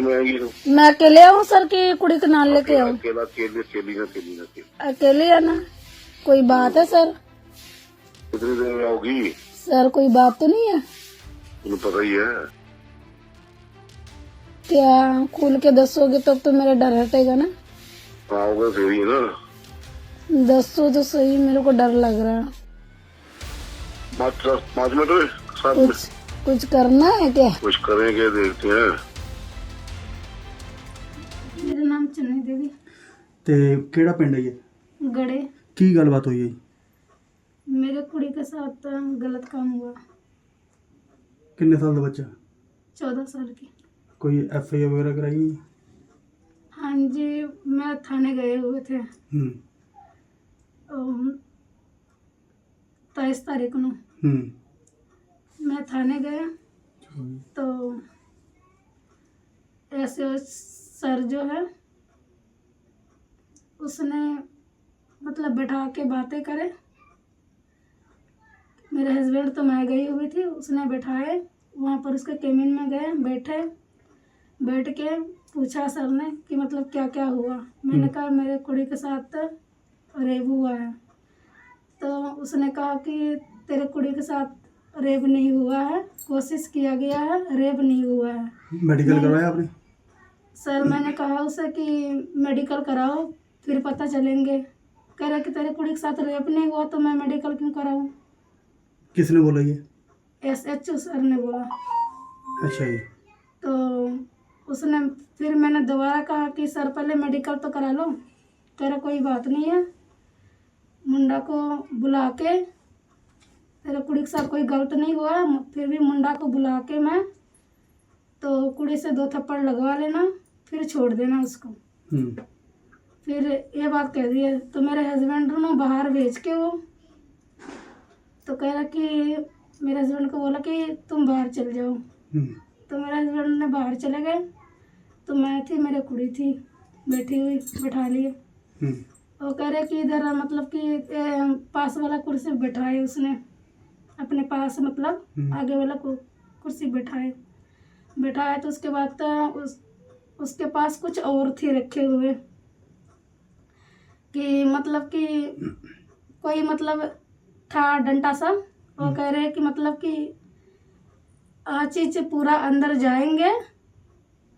में तो अकेले आऊँ सर की कुड़ी के नाल लेके आऊँ? अकेला अकेले अकेली ना अकेली अकेली। कोई बात है सर? कितनी देर में आओगी? सर कोई बात तो नहीं है? तुम्हें पता ही है। क्या खुल के दसोगे तब तो मेरा डर हटेगा ना? आओगे फिर ही ना? दसो तो सही मेरे को डर लग रहा है। पाँच मिनट मिनट कुछ कुछ करना है क्या? कुछ करेंगे देखते हैं। ਚੰਨੀ ਦੇਵੀ ਤੇ ਕਿਹੜਾ ਪਿੰਡ ਹੈ ਇਹ गड़े ਕੀ ਗੱਲਬਾਤ ਹੋਈ ਹੈ ਜੀ? मेरे कुड़ी के साथ गलत काम हुआ ਕਿੰਨੇ ਸਾਲ ਦਾ ਬੱਚਾ चौदह साल की ਕੋਈ ਐਫ ਆਈ ਵਗੈਰਾ ਕਰਾਈ ਹੈ? हाँ जी मैं थाने गए हुए थे ਹੂੰ तेईस तारीख को ਹੂੰ मैं थाने गया तो ऐसे सर जो है उसने मतलब बैठा के बातें करे। मेरे हस्बैंड तो मैं गई हुई थी उसने बैठाए वहाँ पर उसके कैमिन में गए बैठे बैठ के पूछा सर ने कि मतलब क्या क्या हुआ। मैंने हम्म। कहा मेरे कुड़ी के साथ रेप हुआ है। तो उसने कहा कि तेरे कुड़ी के साथ रेप नहीं हुआ है कोशिश किया गया है रेप नहीं हुआ है। मेडिकल करवाया आपने? सर मैंने कहा उसे कि मेडिकल कराओ फिर पता चलेंगे। कह रहा कि तेरे कुड़ी के साथ रेप नहीं हुआ तो मैं मेडिकल क्यों कराऊं? किसने बोला ये? एस एच ओ सर ने बोला। अच्छा जी। तो उसने फिर मैंने दोबारा कहा कि सर पहले मेडिकल तो करा लो रहा कोई बात नहीं है। मुंडा को बुला के तेरे कुड़ी के साथ कोई गलत नहीं हुआ है फिर भी मुंडा को बुला के मैं तो कुड़ी से दो थप्पड़ लगवा लेना फिर छोड़ देना उसको। हम्म। फिर ये बात कह दी है तो मेरे हस्बैंड ने बाहर भेज के वो तो कह रहा कि मेरे हस्बैंड को बोला कि तुम बाहर चल जाओ। हम्म। तो मेरे हस्बैंड ने बाहर चले गए तो मैं थी मेरे कुड़ी थी बैठी हुई बैठा लिए। हम्म। वो कह रहे कि इधर मतलब कि ए, पास वाला कुर्सी बैठाए उसने अपने पास मतलब हम्म। आगे वाला कुर्सी बैठाए। बैठाए तो उसके बाद तो उस उसके पास कुछ और थी रखे हुए। कि मतलब कि कोई मतलब था डंटा सा वो कह रहे कि मतलब कि चीज़ पूरा अंदर जाएँगे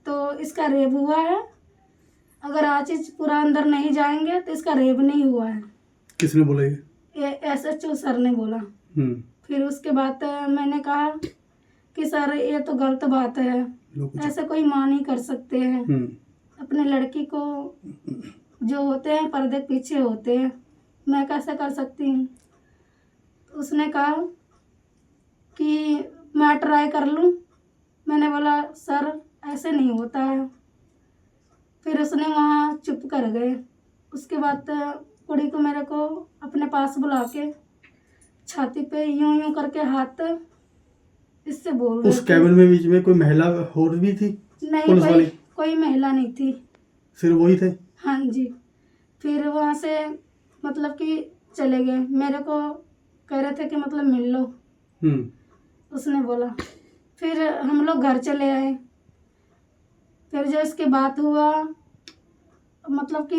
तो इसका रेप हुआ है। अगर आचीज पूरा अंदर नहीं जाएँगे तो इसका रेप नहीं हुआ है। किसने बोला ये? एस एच ओ सर ने बोला। हम्म। फिर उसके बाद मैंने कहा कि सर ये तो गलत बात है। ऐसे कोई माँ नहीं कर सकते हैं। हम्म। अपने लड़की को जो होते हैं पर्दे पीछे होते हैं। मैं कैसे कर सकती हूँ? उसने कहा कि मैं ट्राई कर लूँ। मैंने बोला सर ऐसे नहीं होता है। फिर उसने वहाँ चुप कर गए। उसके बाद कुड़ी को मेरे को अपने पास बुला के छाती पे यूँ यूँ करके हाथ इससे बोल उस। कैबिन में बीच में कोई महिला और भी थी? नहीं कोई कोई महिला नहीं थी। सिर्फ़ वही थे? हाँ जी। फिर वहाँ से मतलब कि चले गए। मेरे को कह रहे थे कि मतलब मिल लो। हम्म। उसने बोला। फिर हम लोग घर चले आए। फिर जो इसके बात हुआ मतलब कि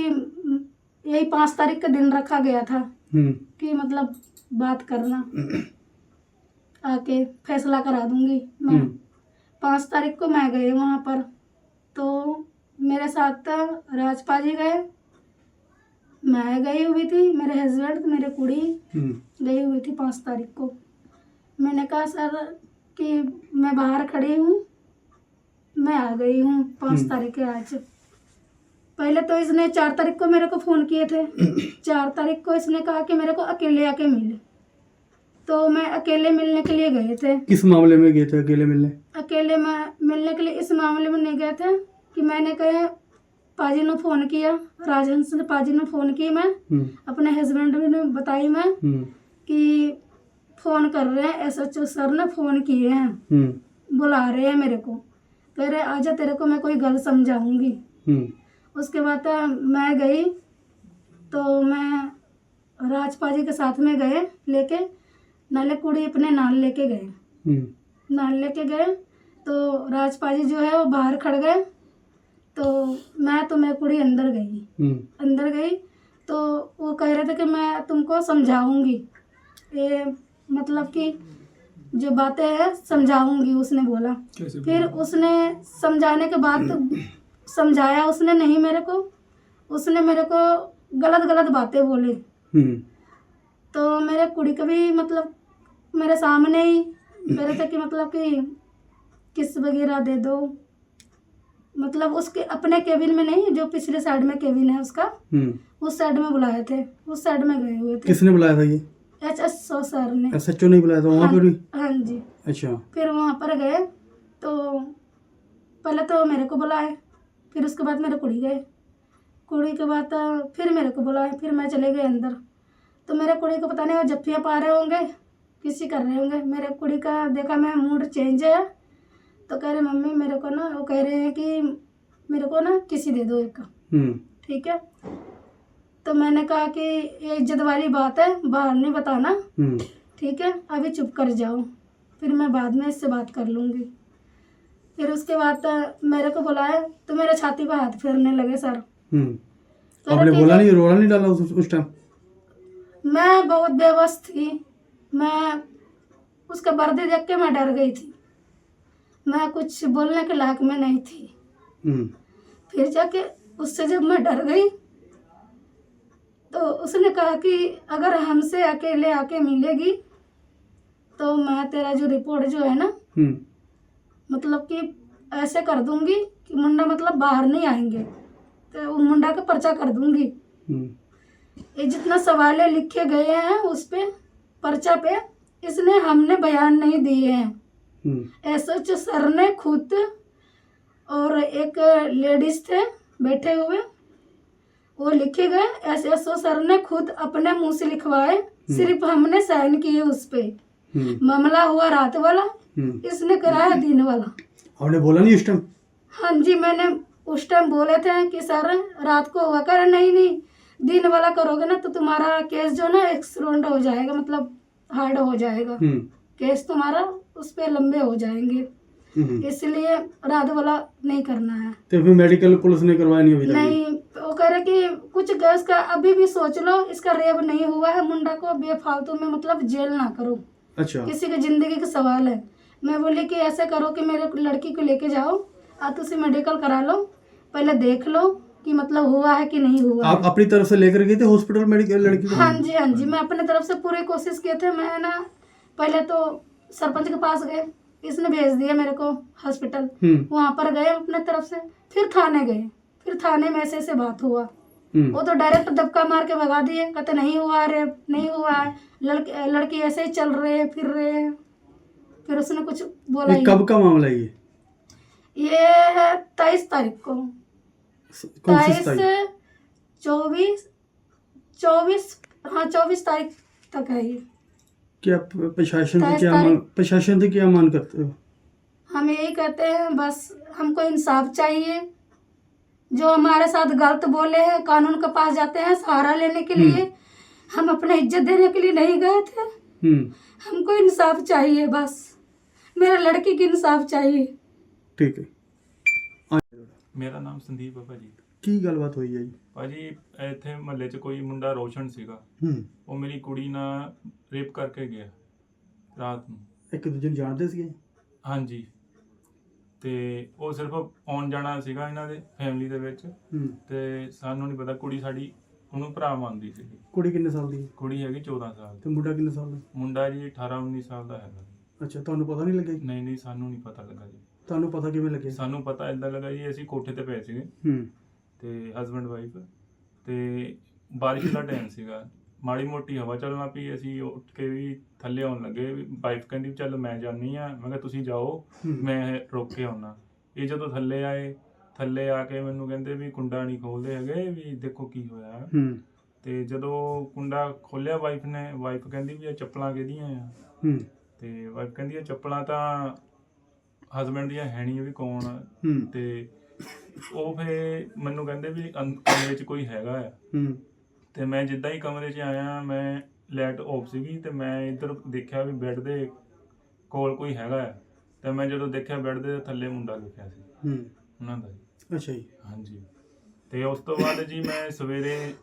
यही पाँच तारीख का दिन रखा गया था हम्म। कि मतलब बात करना। आके फैसला करा दूँगी मैं। हम्म। पाँच तारीख को मैं गई वहाँ पर। तो मेरे साथ राजपा जी गए। मैं गई हुई थी मेरे हस्बैंड मेरे कुड़ी हम्म। गई हुई थी पाँच तारीख को। मैंने कहा सर कि मैं बाहर खड़ी हूँ। मैं आ गई हूँ पाँच हम्म। तारीख के आज। पहले तो इसने चार तारीख को मेरे को फ़ोन किए थे। चार तारीख को इसने कहा कि मेरे को अकेले आके मिले। तो मैं अकेले मिलने के लिए गए थे। किस मामले में गए थे अकेले मिलने? अकेले में मिलने के लिए इस मामले में नहीं गए थे। कि मैंने कहे पाजी ने फ़ोन किया राजहंस ने पाजी ने फ़ोन की मैं। हम्म। अपने हस्बैंड ने बताई मैं हम्म। कि फ़ोन कर रहे हैं एस एच ओ सर ने फ़ोन किए हैं। हम्म। बुला रहे हैं मेरे को। कह रहे आजा तेरे को मैं कोई गल समझाऊँगी। उसके बाद मैं गई तो मैं राजपा जी के साथ में गए लेके नाले कुड़ी अपने नाल लेके गए। नाल लेके गए तो राजपा जी जो है वो बाहर खड़ गए। तो मैं तो मैं कुड़ी अंदर गई। हम्म। अंदर गई तो वो कह रहे थे कि मैं तुमको समझाऊँगी। ये मतलब कि जो बातें हैं समझाऊँगी उसने बोला। फिर उसने समझाने के बाद तो समझाया उसने नहीं मेरे को उसने मेरे को गलत गलत बातें बोली। हम्म। तो मेरे कुड़ी को भी मतलब मेरे सामने ही मेरे थे कि मतलब कि किस वगैरह दे दो। मतलब उसके अपने केबिन में नहीं जो पिछले साइड में केबिन है उसका हम्म। उस साइड में बुलाए थे उस साइड में गए हुए थे। किसने बुलाया था ये? एच एस सो सर ने। एस एच ओ नहीं बुलाया था वहाँ पर भी? हाँ जी। अच्छा। फिर वहाँ पर गए तो पहले तो मेरे को बुलाए फिर उसके बाद मेरे कुड़ी गए। कुड़ी के बाद फिर मेरे को बुलाए फिर मैं चले गए अंदर। तो मेरे कुड़ी को पता नहीं वो जफ्फियाँ पा रहे होंगे किसी कर रहे होंगे। मेरे कुड़ी का देखा मैं मूड चेंज है तो कह रहे मम्मी मेरे को ना वो कह रहे हैं कि मेरे को ना किसी दे दो एक। हम्म। ठीक है? तो मैंने कहा कि ये इज़्ज़त वाली बात है बाहर नहीं बताना। हम्म। ठीक है? अभी चुप कर जाओ फिर मैं बाद में इससे बात कर लूँगी। फिर उसके बाद मेरे को बुलाया तो मेरे छाती पर हाथ फेरने लगे सर। हम्म। आपने बोला नहीं रोला नहीं डाला उस उस टाइम मैं बहुत बेबस थी। मैं उसका वर्दी देख के मैं डर गई थी। मैं कुछ बोलने के लायक में नहीं थी। हम्म। फिर जाके उससे जब मैं डर गई तो उसने कहा कि अगर हमसे अकेले आके मिलेगी तो मैं तेरा जो रिपोर्ट जो है ना हम्म। मतलब कि ऐसे कर दूँगी कि मुंडा मतलब बाहर नहीं आएँगे तो वो मुंडा का पर्चा कर दूँगी। हम्म। ये जितना सवाले लिखे गए हैं उस पे पर्चा पे इसने हमने बयान नहीं दिए हैं। एस एच सर ने खुद और एक लेडीज़ थे बैठे हुए वो लिखे गए एस एस ओ सर ने खुद अपने मुँह से लिखवाए सिर्फ़ हमने साइन किए उस पे। हम्म। मामला हुआ रात वाला हम्म। इसने कराया दिन वाला। आपने बोला नहीं उस टाइम हाँ जी मैंने उस टाइम बोले थे कि सर रात को हुआ करे नहीं नहीं दिन वाला करोगे ना तो तुम्हारा केस जो ना एक्सीडेंट हो जाएगा मतलब हार्ड हो जाएगा। हम्म। केस तुम्हारा उस पर लंबे हो जाएँगे। हम्म। इसलिए रात वाला नहीं करना है। तो फिर मेडिकल पुलिस ने करवाया नहीं अभी नहीं वो कह रहे कि कुछ गैस का अभी भी सोच लो इसका रेप नहीं हुआ है मुंडा को बेफालतू में मतलब जेल ना करो। अच्छा। किसी की ज़िंदगी का सवाल है। मैं बोली कि ऐसे करो कि मेरे लड़की को लेके जाओ आप उसे मेडिकल करा लो पहले देख लो कि मतलब हुआ है कि नहीं हुआ आप अपनी तरफ़ से लेकर गए थे हॉस्पिटल मेडिकल लड़की को? हाँ जी हाँ जी मैं अपने तरफ़ से पूरी कोशिश किए थे मैं ना पहले तो सरपंच के पास गए इसने भेज दिया मेरे को हॉस्पिटल हम्म। वहाँ पर गए अपने तरफ़ से फिर थाने गए। फिर थाने में ऐसे ऐसे बात हुआ। हम्म। वो तो डायरेक्ट दबका मार के भगा दिए कहते नहीं हुआ रे नहीं हुआ है। लड़के लड़की ऐसे ही चल रहे हैं फिर रहे हैं। फिर उसने कुछ बोला ये कब का मामला ये? ये है तेईस तारीख को। तेईस चौबीस चौबीस हाँ चौबीस तारीख तक है ये। तो क्या प्रशासन से क्या प्रशासन से क्या मान करते हो? हम यही कहते हैं बस हमको इंसाफ चाहिए। जो हमारे साथ गलत बोले हैं कानून के पास जाते हैं सहारा लेने के लिए हम्म। हम अपना इज़्ज़त देने के लिए नहीं गए थे। हम्म। हमको इंसाफ चाहिए बस। मेरा लड़की की इंसाफ चाहिए। ठीक है। मेरा नाम संदीप बाबा जी। ਕੀ ਗੱਲਬਾਤ ਹੋਈ ਹੈ ਜੀ? ਭਾਜੀ ਇੱਥੇ ਮਹੱਲੇ 'ਚ ਕੋਈ ਮੁੰਡਾ ਰੋਸ਼ਨ ਸੀਗਾ। ਹੂੰ। ਉਹ ਮੇਰੀ ਕੁੜੀ ਨਾਲ ਰੇਪ ਕਰਕੇ ਗਿਆ ਰਾਤ ਨੂੰ। ਇੱਕ ਦੂਜੇ ਨੂੰ ਜਾਣਦੇ ਸੀਗੇ? ਹਾਂਜੀ। ਤੇ ਉਹ ਸਿਰਫ ਆਉਣ ਜਾਣਾ ਸੀਗਾ ਇਹਨਾਂ ਦੇ ਫੈਮਿਲੀ ਦੇ ਵਿੱਚ। ਹੂੰ। ਤੇ ਸਾਨੂੰ ਨਹੀਂ ਪਤਾ ਕੁੜੀ ਸਾਡੀ ਉਹਨੂੰ ਭਰਾ ਮੰਨਦੀ ਸੀ ਕੁੜੀ ਕਿੰਨੇ ਸਾਲ ਦੀ ਹੈ? ਕੁੜੀ ਹੈਗੀ 14 ਸਾਲ ਦੀ। ਤੇ ਮੁੰਡਾ ਕਿੰਨੇ ਸਾਲ ਦਾ ਮੁੰਡਾ ਜੀ 18 19 ਸਾਲ ਦਾ ਹੈਗਾ। ਅੱਛਾ ਤੁਹਾਨੂੰ ਪਤਾ ਨਹੀਂ ਲੱਗਿਆ ਜੀ? ਨਹੀਂ ਨਹੀਂ ਸਾਨੂੰ ਨਹੀਂ ਪਤਾ ਲੱਗਾ ਜੀ। ਤੁਹਾਨੂੰ ਪਤਾ ਕਿਵੇਂ ਲੱਗਿਆ? ਸਾਨੂੰ ਪਤਾ ਇਦਾਂ ਲੱਗਾ ਜੀ ਅਸੀਂ ਕੋਠੇ ਤੇ ਪਏ ਸੀਗੇ। ਹੂੰ। ਤੇ ਹਸਬੰਡ ਵਾਈਫ ਤੇ ਬਾਰਿਸ਼ ਦਾ ਟਾਈਮ ਸੀਗਾ। ਮਾੜੀ ਮੋਟੀ ਹਵਾ ਚੱਲਣਾ ਪਈ ਅਸੀਂ ਉੱਠ ਕੇ ਵੀ ਥੱਲੇ ਆਉਣ ਲੱਗੇ ਵਾਈਫ ਕਹਿੰਦੀ ਵੀ ਚੱਲ ਮੈਂ ਜਾਨੀ ਆ ਮੈਂ ਕਿਹਾ ਤੁਸੀਂ ਜਾਓ। ਮੈਂ ਰੋਕ ਕੇ ਆਉਣਾ ਇਹ ਜਦੋਂ ਥੱਲੇ ਆਏ ਥੱਲੇ ਆ ਕੇ ਮੈਨੂੰ ਕਹਿੰਦੇ ਵੀ ਕੁੰਡਾ ਨਹੀਂ ਖੋਲਦੇ ਹੈਗੇ ਵੀ ਦੇਖੋ ਕੀ ਹੋਇਆ। ਹੂੰ। ਤੇ ਜਦੋਂ ਕੁੰਡਾ ਖੋਲਿਆ ਵਾਈਫ ਨੇ ਵਾਈਫ ਕਹਿੰਦੀ ਵੀ ਇਹ ਚੱਪਲਾਂ ਕਿਹਦੀਆਂ ਆ? ਹੂੰ। ਤੇ ਵਾਈਫ ਕਹਿੰਦੀ ਇਹ ਚੱਪਲਾਂ ਤਾਂ ਹਸਬੰਡ ਦੀਆਂ ਹੈ ਨਹੀਂ ਵੀ ਕੌਣ ਤੇ ਉਹ ਫੇ ਮੈਨੂੰ ਕਹਿੰਦੇ ਵੀ ਅੰ- ਕਮਰੇ 'ਚ ਕੋਈ ਹੈਗਾ ਆ। ਹੂੰ। ਤੇ ਮੈਂ ਜਿੱਦਾਂ ਹੀ ਕਮਰੇ 'ਚ ਆਇਆ ਮੈਂ ਲਾਈਟ ਆਫ ਸੀਗੀ ਤੇ ਮੈਂ ਇੱਧਰ ਦੇਖਿਆ ਵੀ ਬੈੱਡ ਦੇ ਕੋਲ ਕੋਈ ਹੈਗਾ ਆ। ਤੇ ਮੈਂ ਜਦੋਂ ਦੇਖਿਆ ਬੈੱਡ ਦੇ ਥੱਲੇ ਮੁੰਡਾ ਲਿਖਿਆ ਸੀ। ਹੂੰ। ਉਹਨਾਂ ਦਾ। ਅੱਛਾ ਜੀ। ਹਾਂਜੀ। ਤੇ ਉਸ ਤੋਂ ਬਾਅਦ ਜੀ ਮੈਂ ਸਵੇਰੇ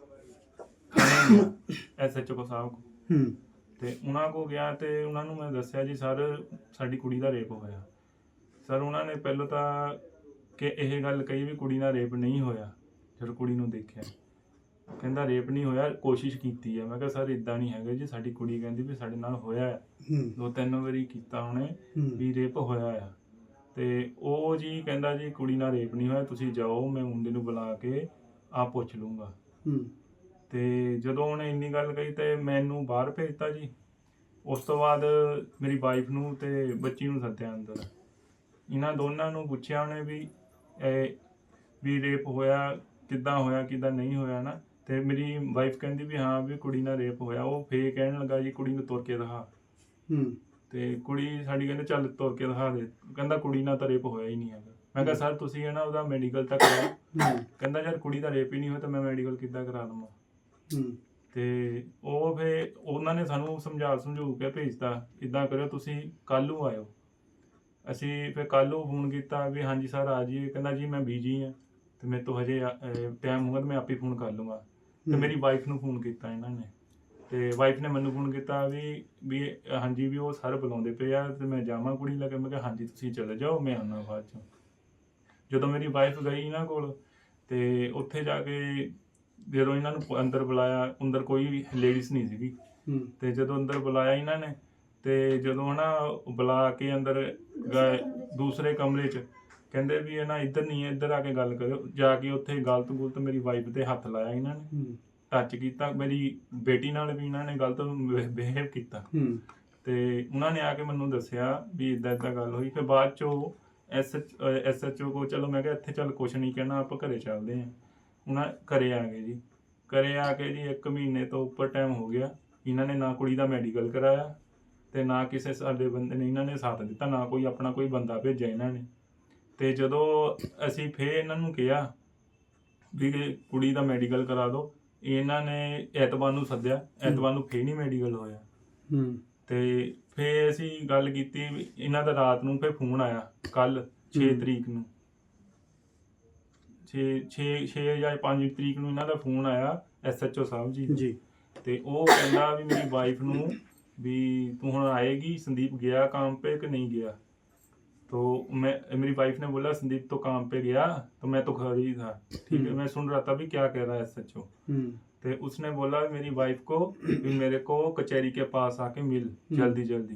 ਐਸਐਚਓ ਕੋ ਸਾਹਿਬ ਕੋ ਹੂੰ। ਤੇ ਉਹਨਾਂ ਕੋ ਗਿਆ ਤੇ ਉਹਨਾਂ ਨੂੰ ਮੈਂ ਦੱਸਿਆ ਜੀ ਸਰ ਸਾਡੀ ਕੁੜੀ ਦਾ ਰੇਪ ਹੋਇਆ। ਸਰ ਉਹਨਾਂ ਨੇ ਪਹਿਲਾਂ ਤਾਂ ਕਿ ਇਹ ਗੱਲ ਕਹੀ ਵੀ ਕੁੜੀ ਨਾਲ ਰੇਪ ਨਹੀਂ ਹੋਇਆ ਜਦੋਂ ਕੁੜੀ ਨੂੰ ਦੇਖਿਆ। ਕਹਿੰਦਾ ਰੇਪ ਨਹੀਂ ਹੋਇਆ ਕੋਸ਼ਿਸ਼ ਕੀਤੀ ਹੈ ਮੈਂ ਕਿਹਾ ਸਰ ਇਦਾਂ ਨਹੀਂ ਹੈਗਾ ਜੀ। ਸਾਡੀ ਕੁੜੀ ਕਹਿੰਦੀ ਵੀ ਸਾਡੇ ਨਾਲ ਹੋਇਆ ਹੈ। ਹੂੰ। ਦੋ ਤਿੰਨ ਵਾਰੀ ਕੀਤਾ ਉਹਨੇ ਹੂੰ। ਵੀ ਰੇਪ ਹੋਇਆ ਆ। ਤੇ ਉਹ ਜੀ ਕਹਿੰਦਾ ਜੀ ਕੁੜੀ ਨਾਲ ਰੇਪ ਨਹੀਂ ਹੋਇਆ। ਤੁਸੀਂ ਜਾਓ ਮੈਂ ਮੁੰਡੇ ਨੂੰ ਬੁਲਾ ਕੇ ਆ ਪੁੱਛ ਲੂੰਗਾ ਹੂੰ। ਤੇ ਜਦੋਂ ਉਹਨੇ ਇੰਨੀ ਗੱਲ ਕਹੀ ਤੇ ਮੈਨੂੰ ਬਾਹਰ ਭੇਜਤਾ ਜੀ। ਉਸ ਤੋਂ ਬਾਅਦ ਮੇਰੀ ਵਾਈਫ ਨੂੰ ਤੇ ਬੱਚੀ ਨੂੰ ਸੱਦਿਆ ਅੰਦਰ। ਇਹਨਾਂ ਦੋਨਾਂ ਨੂੰ ਪੁੱਛਿਆ ਉਹਨੇ ਵੀ ਵੀ ਰੇਪ ਹੋਇਆ ਕਿੱਦਾਂ ਹੋਇਆ ਕਿੱਦਾਂ ਨਹੀਂ ਹੋਇਆ ਨਾ ਤੇ ਮੇਰੀ ਵਾਈਫ ਕਹਿੰਦੀ ਵੀ ਹਾਂ ਵੀ ਕੁੜੀ ਨਾਲ ਰੇਪ ਹੋਇਆ ਉਹ ਫੇਰ ਕਹਿਣ ਲੱਗਾ ਜੀ ਕੁੜੀ ਨੂੰ ਤੁਰ ਕੇ ਦਿਖਾ। ਹੂੰ। ਤੇ ਕੁੜੀ ਸਾਡੀ ਕਹਿੰਦੇ ਚੱਲ ਤੁਰ ਕੇ ਦਿਖਾ ਦੇ। ਕਹਿੰਦਾ ਕੁੜੀ ਨਾਲ ਤਾਂ ਰੇਪ ਹੋਇਆ ਹੀ ਨਹੀਂ ਹੈਗਾ। ਮੈਂ ਕਿਹਾ ਸਰ ਤੁਸੀਂ ਹੈ ਨਾ ਉਹਦਾ ਮੈਡੀਕਲ ਤਾਂ ਕਰਾਓ ਕਹਿੰਦਾ ਯਾਰ ਕੁੜੀ ਦਾ ਰੇਪ ਹੀ ਨਹੀਂ ਹੋਇਆ ਤਾਂ ਮੈਂ ਮੈਡੀਕਲ ਕਿੱਦਾਂ ਕਰਾ ਦਵਾਂ? ਹੂੰ। ਤੇ ਉਹ ਫੇ ਉਹਨਾਂ ਨੇ ਸਾਨੂੰ ਸਮਝਾ ਸਮਝੂ ਕੇ ਭੇਜਤਾ ਇਦਾਂ ਕਰਿਓ ਤੁਸੀਂ ਕੱਲ ਨੂੰ ਆਇਓ। ਅਸੀਂ ਫੇ ਕੱਲ ਨੂੰ ਫੋਨ ਕੀਤਾ ਵੀ ਹਾਂਜੀ ਸਰ ਆ ਜਾਈਏ। ਕਹਿੰਦਾ ਜੀ ਮੈਂ ਬੀਜੀ ਆ ਤੇ ਮੇਰੇ ਤੋਂ ਹਜੇ ਟਾਈਮ ਹੋਊਗਾ ਤੇ ਮੈਂ ਆਪੇ ਫੋਨ ਕਰ ਲੂੰਗਾ। ਤੇ। ਮੇਰੀ ਵਾਈਫ ਨੂੰ ਫੋਨ ਕੀਤਾ ਇਹਨਾਂ ਨੇ। ਤੇ ਵਾਈਫ ਨੇ ਮੈਨੂੰ ਫੋਨ ਕੀਤਾ ਵੀ ਵੀ ਹਾਂਜੀ ਵੀ ਉਹ ਸਰ ਬੁਲਾਉਂਦੇ ਪਏ ਆ ਤੇ ਮੈਂ ਜਾਵਾਂ ਕੁੜੀ ਲੈ ਕੇ। ਮੈਂ ਕਿਹਾ ਹਾਂਜੀ ਤੁਸੀਂ ਚਲੇ ਜਾਓ ਮੈਂ ਆਉਣਾ ਬਾਅਦ ਚ। ਜਦੋਂ ਮੇਰੀ ਵਾਈਫ ਗਈ ਇਹਨਾਂ ਕੋਲ ਤੇ ਉੱਥੇ ਜਾ ਕੇ ਜਦੋਂ ਇਹਨਾਂ ਨੂੰ ਅੰਦਰ ਬੁਲਾਇਆ ਅੰਦਰ ਕੋਈ ਲੇਡੀਜ਼ ਨਹੀਂ ਸੀਗੀ। ਤੇ ਜਦੋਂ ਅੰਦਰ ਬੁਲਾਇਆ ਇਹਨਾਂ ਨੇ ਤੇ ਜਦੋਂ ਨਾ ਬੁਲਾ ਕੇ ਅੰਦਰ ਗਏ ਦੂਸਰੇ ਕਮਰੇ 'ਚ ਕਹਿੰਦੇ ਵੀ ਇਹ ਨਾ ਇੱਧਰ ਨਹੀਂ ਹੈ ਇੱਧਰ ਆ ਕੇ ਗੱਲ ਕਰਿਓ। ਜਾ ਕੇ ਉੱਥੇ ਗਲਤ ਗੁਲਤ ਮੇਰੀ ਵਾਈਫ ਤੇ ਹੱਥ ਲਾਇਆ ਇਹਨਾਂ ਨੇ। ਹੂੰ। ਟੱਚ ਕੀਤਾ ਮੇਰੀ ਬੇਟੀ ਨਾਲ ਵੀ ਇਹਨਾਂ ਨੇ ਗਲਤ ਬਿਹੇਵ ਕੀਤਾ। ਹੂੰ। ਤੇ ਉਹਨਾਂ ਨੇ ਆ ਕੇ ਮੈਨੂੰ ਦੱਸਿਆ ਵੀ ਇਦਾਂ ਇਦਾਂ ਗੱਲ ਹੋਈ। ਫਿਰ ਬਾਅਦ ਚੋਂ ਐਸਐਚਓ ਕੋ ਚਲੋ ਮੈਂ ਕਿਹਾ ਇੱਥੇ ਚੱਲ ਕੁਛ ਨਹੀਂ ਕਹਿਣਾ ਆਪਾਂ ਘਰੇ ਚੱਲਦੇ ਆਂ ਉਹਨਾਂ ਘਰੇ ਆ ਗਏ ਜੀ। ਘਰੇ ਆ ਕੇ ਜੀ 1 ਮਹੀਨੇ ਤੋਂ ਉੱਪਰ ਟਾਈਮ ਹੋ ਗਿਆ। ਇਹਨਾਂ ਨੇ ਨਾ ਕੁੜੀ ਦਾ ਮੈਡੀਕਲ ਕਰਾਇਆ ਤੇ ਨਾ ਕਿਸੇ ਸਾਡੇ ਬੰਦੇ ਨੇ ਇਹਨਾਂ ਨੇ ਸਾਥ ਦਿੱਤਾ ਨਾ ਕੋਈ ਆਪਣਾ ਕੋਈ ਬੰਦਾ ਭੇਜਿਆ ਇਹਨਾਂ ਨੇ। ਤੇ ਜਦੋਂ ਅਸੀਂ ਫੇਰ ਇਹਨਾਂ ਨੂੰ ਕਿਹਾ ਵੀ ਕੁੜੀ ਦਾ ਮੈਡੀਕਲ ਕਰਾ ਦਿਓ ਇਹਨਾਂ ਨੇ ਐਤਵਾਰ ਨੂੰ ਸੱਦਿਆ ਐਤਵਾਰ ਨੂੰ ਫੇਰ ਨਹੀਂ ਮੈਡੀਕਲ ਹੋਇਆ। ਹੂੰ। ਤੇ ਫੇ ਅਸੀਂ ਗੱਲ ਕੀਤੀ ਇਹਨਾਂ ਦਾ ਰਾਤ ਨੂੰ ਫੇ ਫੋਨ ਆਇਆ ਕੱਲ 6 ਹਮ। ਤਰੀਕ ਨੂੰ। 6 6 6 ਜਾਂ 5 ਤਰੀਕ ਨੂੰ ਇਹਨਾਂ ਦਾ ਫੋਨ ਆਇਆ ਐਸਐਚਓ ਸਾਹਿਬ ਜੀ। ਜੀ। ਤੇ ਉਹ ਕਹਿੰਦਾ ਵੀ ਮੇਰੀ ਵਾਈਫ ਨੂੰ भी तू हूँ आएगी संदीप गया काम पे कि नहीं गया तो मैं मेरी वाइफ ने बोला संदीप तो काम पे गया तो मैं तो घर ही था ठीक है मैं सुन रहा था भी क्या कह रहा है एस तो उसने बोला मेरी वाइफ को भी मेरे को कचहरी के पास आके मिल जल्दी जल्दी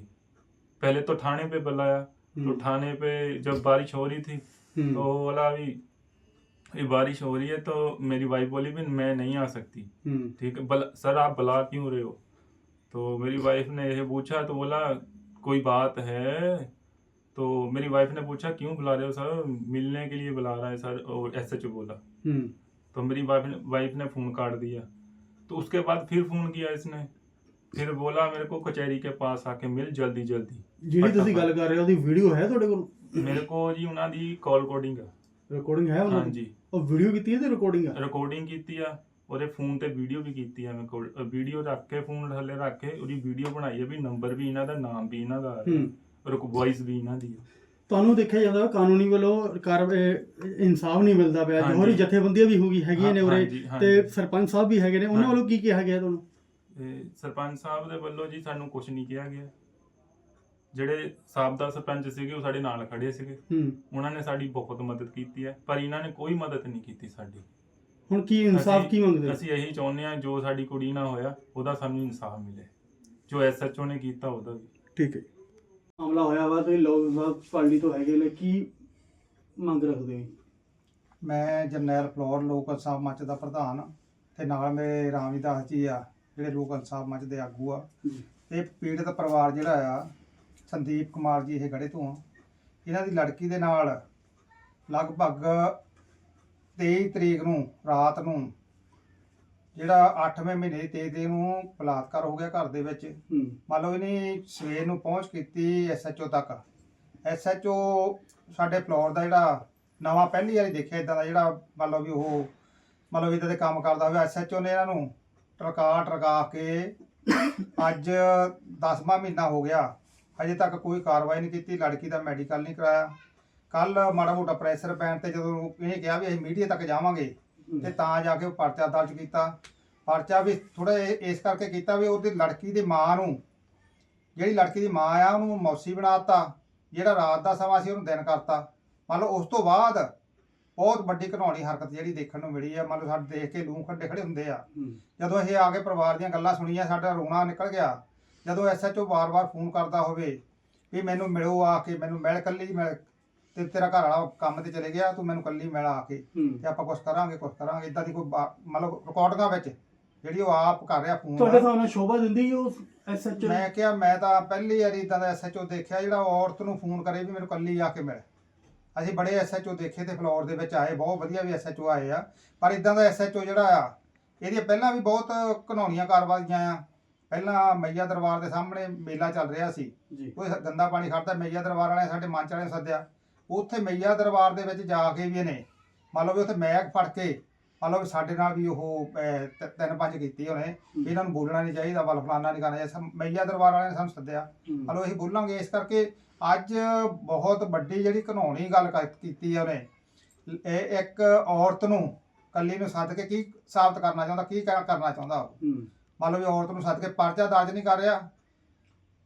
पहले तो थाने पे बुलाया तो थाने पे जब बारिश हो रही थी तो बोला अभी ये बारिश हो रही है तो मेरी वाइफ बोली भी मैं नहीं आ सकती ठीक है सर आप बुला क्यों रहे हो तो मेरी वाइफ ने ये पूछा तो बोला कोई बात है तो मेरी वाइफ ने पूछा क्यों बुला रहे हो सर मिलने के लिए बुला रहा है सर और एस एच बोला ਹੂੰ तो मेरी वाइफ ने वाइफ ने फ़ोन काट दिया तो उसके बाद फिर फ़ोन किया इसने फिर बोला मेरे को कचहरी के पास आके मिल जल्दी जल्दी ਜਿਹੜੀ ਤੁਸੀਂ ਗੱਲ ਕਰ ਰਹੇ ਹੋ ਉਹਦੀ ਵੀਡੀਓ ਹੈ ਤੁਹਾਡੇ ਕੋਲ मेरे को जी ਉਹਨਾਂ ਦੀ ਕਾਲ ਕੋਡਿੰਗ ਹੈ ਰਿਕਾਰਡਿੰਗ ਹੈ ਉਹਨਾਂ ਦੀ ਹਾਂਜੀ ਉਹ ਵੀਡੀਓ ਕੀਤੀ ਹੈ ਤੇ ਰਿਕਾਰਡਿੰਗ ਹੈ ਰਿਕਾਰਡਿੰਗ ਕੀਤੀ ਆ ਉਹਦੇ ਫੋਨ ਤੇ ਵੀਡੀਓ ਵੀ ਕੀਤੀ ਆ ਮੈਂ ਕੋਲ। ਵੀਡੀਓ ਰੱਖ ਕੇ ਫੋਨ ਥੱਲੇ ਰੱਖ ਕੇ ਉਹਦੀ ਵੀਡੀਓ ਬਣਾਈ ਆ ਵੀ ਨੰਬਰ ਵੀ ਇਹਨਾਂ ਦਾ ਨਾਮ ਵੀ ਇਹਨਾਂ ਦਾ ਹੂੰ। ਰੁਕ ਵੌਇਸ ਵੀ ਇਹਨਾਂ ਦੀ। ਤੁਹਾਨੂੰ ਦੇਖਿਆ ਜਾਂਦਾ ਕਾਨੂੰਨੀ ਵੱਲੋਂ ਕਾਰ ਇਨਸਾਫ ਨਹੀਂ ਮਿਲਦਾ ਪਿਆ। ਹਾਂਜੀ। ਜੋਹਰੀ ਜਥੇਬੰਦੀਆਂ ਵੀ ਹੋਗੀ ਹੈਗੀਆਂ ਨੇ ਉਰੇ। ਹਾਂਜੀ, ਹਾਂਜੀ। ਤੇ ਸਰਪੰਚ ਸਾਹਿਬ ਵੀ ਹੈਗੇ ਨੇ ਉਹਨਾਂ। ਵੱਲੋਂ ਕੀ ਕਿਹਾ ਗਿਆ ਤੁਹਾਨੂੰ? ਤੇ ਸਰਪੰਚ ਸਾਹਿਬ ਦੇ ਵੱਲੋਂ ਜੀ ਸਾਨੂੰ ਕੁਝ ਨਹੀਂ ਕਿਹਾ ਗਿਆ। ਜਿਹੜੇ ਸਾਬਦਾ ਸਰਪੰਚ ਸੀਗੇ ਉਹ ਸਾਡੇ ਨਾਲ ਖੜੇ ਸੀਗੇ। ਹੂੰ। ਉਹਨਾਂ ਨੇ ਸਾਡੀ ਬਹੁਤ ਮਦਦ ਕੀਤੀ ਹੈ ਪਰ ਇਹਨਾਂ ਨੇ ਕੋਈ ਮਦਦ ਨਹੀਂ ਕੀਤੀ ਸਾਡੀ। ਹੁਣ ਕੀ ਇਨਸਾਫ ਕੀ ਮੰਗਦੇ? ਅਸੀਂ ਇਹੀ ਚਾਹੁੰਦੇ ਹਾਂ ਜੋ ਸਾਡੀ ਕੁੜੀ ਨਾਲ ਹੋਇਆ ਉਹਦਾ ਸਾਨੂੰ ਇਨਸਾਫ ਮਿਲੇ। ਜੋ ਐਸਐਚਓ ਨੇ ਕੀਤਾ ਉਹਦਾ ਵੀ। ਠੀਕ ਹੈ ਮਾਮਲਾ ਹੋਇਆ ਵਾ ਤੁਸੀਂ ਲੋਕ ਪਾਰਟੀ ਤੋਂ ਹੈਗੇ ਨੇ ਕੀ ਮੰਗ ਰੱਖਦੇ ਹੋ ਮੈਂ ਜਰਨੈਲ ਫਲੋਰ ਲੋਕ ਇਨਸਾਫ ਮੰਚ ਦਾ ਪ੍ਰਧਾਨ ਤੇ ਨਾਲ ਮੇਰੇ ਰਾਮਵਿਦਾਸ ਜੀ ਆ ਜਿਹੜੇ ਲੋਕ ਇਨਸਾਫ ਮੰਚ ਦੇ ਆਗੂ ਆ। ਇਹ ਪੀੜਤ ਪਰਿਵਾਰ ਜਿਹੜਾ ਆ ਸੰਦੀਪ ਕੁਮਾਰ ਜੀ ਇਹ ਗੜੇ ਤੋਂ ਆ। ਇਹਨਾਂ ਦੀ ਲੜਕੀ ਦੇ ਨਾਲ ਲਗਭਗ 23 ਤਰੀਕ ਨੂੰ ਰਾਤ ਨੂੰ। ਜਿਹੜਾ 8ਵੇਂ ਮਹੀਨੇ ਦੀ 23 ਤਰੀਕ ਨੂੰ ਬਲਾਤਕਾਰ ਹੋ ਗਿਆ ਘਰ ਦੇ ਵਿੱਚ। ਮੰਨ ਲਓ ਇਹਨੇ ਸਵੇਰ ਨੂੰ ਪਹੁੰਚ ਕੀਤੀ ਐਸਐਚਓ ਤੱਕ। ਐਸਐਚਓ ਸਾਡੇ ਫਲੋਰ ਦਾ ਜਿਹੜਾ ਨਵਾਂ ਪਹਿਲੀ ਵਾਰੀ ਦੇਖਿਆ ਇਦਾਂ ਦਾ ਜਿਹੜਾ ਮੰਨ ਲਓ ਵੀ ਉਹ ਮੰਨ ਲਓ ਇਦਾਂ ਦੇ ਕੰਮ ਕਰਦਾ ਹੋਵੇ ਐਸਐਚਓ ਨੇ ਇਹਨਾਂ ਨੂੰ ਟਰਕਾ ਟਰਕਾ ਕੇ ਅੱਜ 10ਵਾਂ ਮਹੀਨਾ ਹੋ ਗਿਆ। ਅਜੇ ਤੱਕ ਕੋਈ ਕਾਰਵਾਈ ਨਹੀਂ ਕੀਤੀ ਲੜਕੀ ਦਾ ਮੈਡੀਕਲ ਨਹੀਂ ਕਰਾਇਆ। ਕੱਲ ਮਾੜਾ ਮੋਟਾ ਪ੍ਰੈਸ਼ਰ ਪੈਣ ਤੇ ਜਦੋਂ ਇਹਨੇ ਕਿਹਾ ਵੀ ਅਸੀਂ ਮੀਡੀਆ ਤੱਕ ਜਾਵਾਂਗੇ ਤੇ ਤਾਂ ਜਾ ਕੇ ਉਹ ਪਰਚਾ ਦਰਜ ਕੀਤਾ। ਪਰਚਾ ਵੀ ਥੋੜਾ ਇਸ ਕਰਕੇ ਕੀਤਾ ਵੀ ਉਹਦੀ ਲੜਕੀ ਦੀ ਮਾਂ ਨੂੰ ਜਿਹੜੀ ਲੜਕੀ ਦੀ ਮਾਂ ਆ ਉਹਨੂੰ ਮੌਸੀ ਬਣਾਤਾ ਜਿਹੜਾ ਰਾਤ ਦਾ ਸਮਾਂ ਸੀ ਉਹਨੂੰ ਦਿਨ ਕਰਤਾ। ਮੰਨ ਲਓ ਉਸ ਤੋਂ ਬਾਅਦ ਬਹੁਤ ਵੱਡੀ ਘਿਨਾਉਣੀ ਹਰਕਤ ਜਿਹੜੀ ਦੇਖਣ ਨੂੰ ਮਿਲੀ ਆ। ਮੰਨ ਲਓ ਸਾਡੇ ਦੇਖ ਕੇ ਲੂੰ ਖੱਡੇ ਖੜੇ ਹੁੰਦੇ ਆ। ਜਦੋਂ ਇਹ ਆ ਕੇ ਪਰਿਵਾਰ ਦੀਆਂ ਗੱਲਾਂ ਸੁਣੀਆਂ ਸਾਡਾ ਰੋਣਾ ਨਿਕਲ ਗਿਆ। ਜਦੋਂ ਐਸਐਚਓ ਵਾਰ-ਵਾਰ ਫੋਨ ਕਰਦਾ ਹੋਵੇ ਵੀ ਮੈਨੂੰ ਮਿਲੋ ਆ ਕੇ ਮੈਨੂੰ ਮਿਲ ਕੱਲੀ ਮਿਲ ਤੇ ਤੇਰਾ ਘਰ ਵਾਲਾ ਕੰਮ ਤੇ ਚਲੇ ਗਿਆ ਤੂੰ ਮੈਨੂੰ ਕੱਲੀ ਮਿਲ ਆ ਕੇ ਹੂੰ। ਤੇ ਆਪਾਂ ਕੁਝ ਕਰਾਂਗੇ ਕੁਝ ਕਰਾਂਗੇ ਇਦਾਂ ਦੀ ਕੋਈ ਬਾ- ਮਤਲਬ ਰਿਕਾਰਡਿੰਗਾਂ ਵਿੱਚ? ਜਿਹੜੀ ਉਹ ਆਪ ਕਰ ਰਿਹਾ ਤੁਹਾਡੇ ਫੋਨ ਨਾਲ ਸ਼ੋਭਾ ਦਿੰਦੀ ਹੈ ਉਸ ਐਸਐਚ ਮੈਂ ਕਿਹਾ ਮੈਂ ਤਾਂ ਪਹਿਲੀ ਵਾਰੀ ਇਦਾਂ ਦਾ ਐਸਐਚਓ ਦੇਖਿਆ ਜਿਹੜਾ ਔਰਤ ਨੂੰ ਫੋਨ ਕਰੇ ਵੀ ਮੈਨੂੰ ਕੱਲੀ ਆ ਕੇ ਮਿਲ। ਅਸੀਂ ਬੜੇ ਐਸਐਚਓ ਦੇਖੇ ਤੇ ਫਲੋਰ ਦੇ ਵਿੱਚ ਆਏ ਬਹੁਤ ਵਧੀਆ ਵੀ ਐਸਐਚਓ ਆਏ ਆ। ਪਰ ਇਦਾਂ ਦਾ ਐਸਐਚਓ ਜਿਹੜਾ ਆ ਇਹਦੀਆਂ ਪਹਿਲਾਂ ਵੀ ਬਹੁਤ ਘਨੌਣੀਆਂ ਕਾਰਵਾਈਆਂ ਆ ਪਹਿਲਾਂ ਮਈਆ ਦਰਬਾਰ ਦੇ ਸਾਹਮਣੇ ਮੇਲਾ ਚੱਲ ਰਿਹਾ ਸੀ। ਜੀ। ਕੋਈ ਗੰਦਾ ਪਾਣੀ ਖੜਦਾ ਮਈਆ ਦਰਬਾਰ ਵਾਲਿਆਂ ਨੇ ਸਾਡੇ ਮੰਚ ਵਾਲਿਆਂ ਨੂੰ ਸੱਦਿਆ। ਉੱਥੇ ਮਈਆ ਦਰਬਾਰ ਦੇ ਵਿੱਚ ਜਾ ਕੇ ਵੀ ਇਹਨੇ ਮੰਨ ਲਓ ਵੀ ਉੱਥੇ ਮੈਕ ਫੜ ਕੇ ਮੰਨ ਲਓ ਵੀ ਸਾਡੇ ਨਾਲ ਵੀ ਉਹ ਅਹ, ਤ- ਤਿੰਨ ਪੰਜ ਕੀਤੀ ਉਹਨੇ ਵੀ ਇਹਨਾਂ ਨੂੰ ਬੋਲਣਾ ਨਹੀਂ ਚਾਹੀਦਾ ਵੱਲ ਫਲਾਨਾ ਨਹੀਂ ਕਰਨਾ ਚਾਹੀਦਾ ਮਈਆ ਦਰਬਾਰ ਵਾਲਿਆਂ ਨੇ ਸਾਨੂੰ ਸੱਦਿਆ। ਹੂੰ। ਹਲੋ ਅਸੀਂ ਬੋਲਾਂਗੇ ਇਸ ਕਰਕੇ ਅੱਜ ਬਹੁਤ ਵੱਡੀ ਜਿਹੜੀ ਘਨੌਣੀ ਗੱਲ ਕਰ- ਕੀਤੀ ਹੈ ਉਹਨੇ। ਇਹ ਇੱਕ ਔਰਤ ਨੂੰ ਕੱਲੀ ਨੂੰ ਸੱਦ ਕੇ ਕੀ ਸਾਬਤ ਕਰਨਾ ਚਾਹੁੰਦਾ ਕੀ ਕਰ- ਕਰਨਾ ਚਾਹੁੰਦਾ ਉਹ? ਮੰਨ ਲਓ ਵੀ ਔਰਤ ਨੂੰ ਸੱਦ ਕੇ ਪਰਚਾ ਦਰਜ ਨਹੀਂ ਕਰ ਰਿਹਾ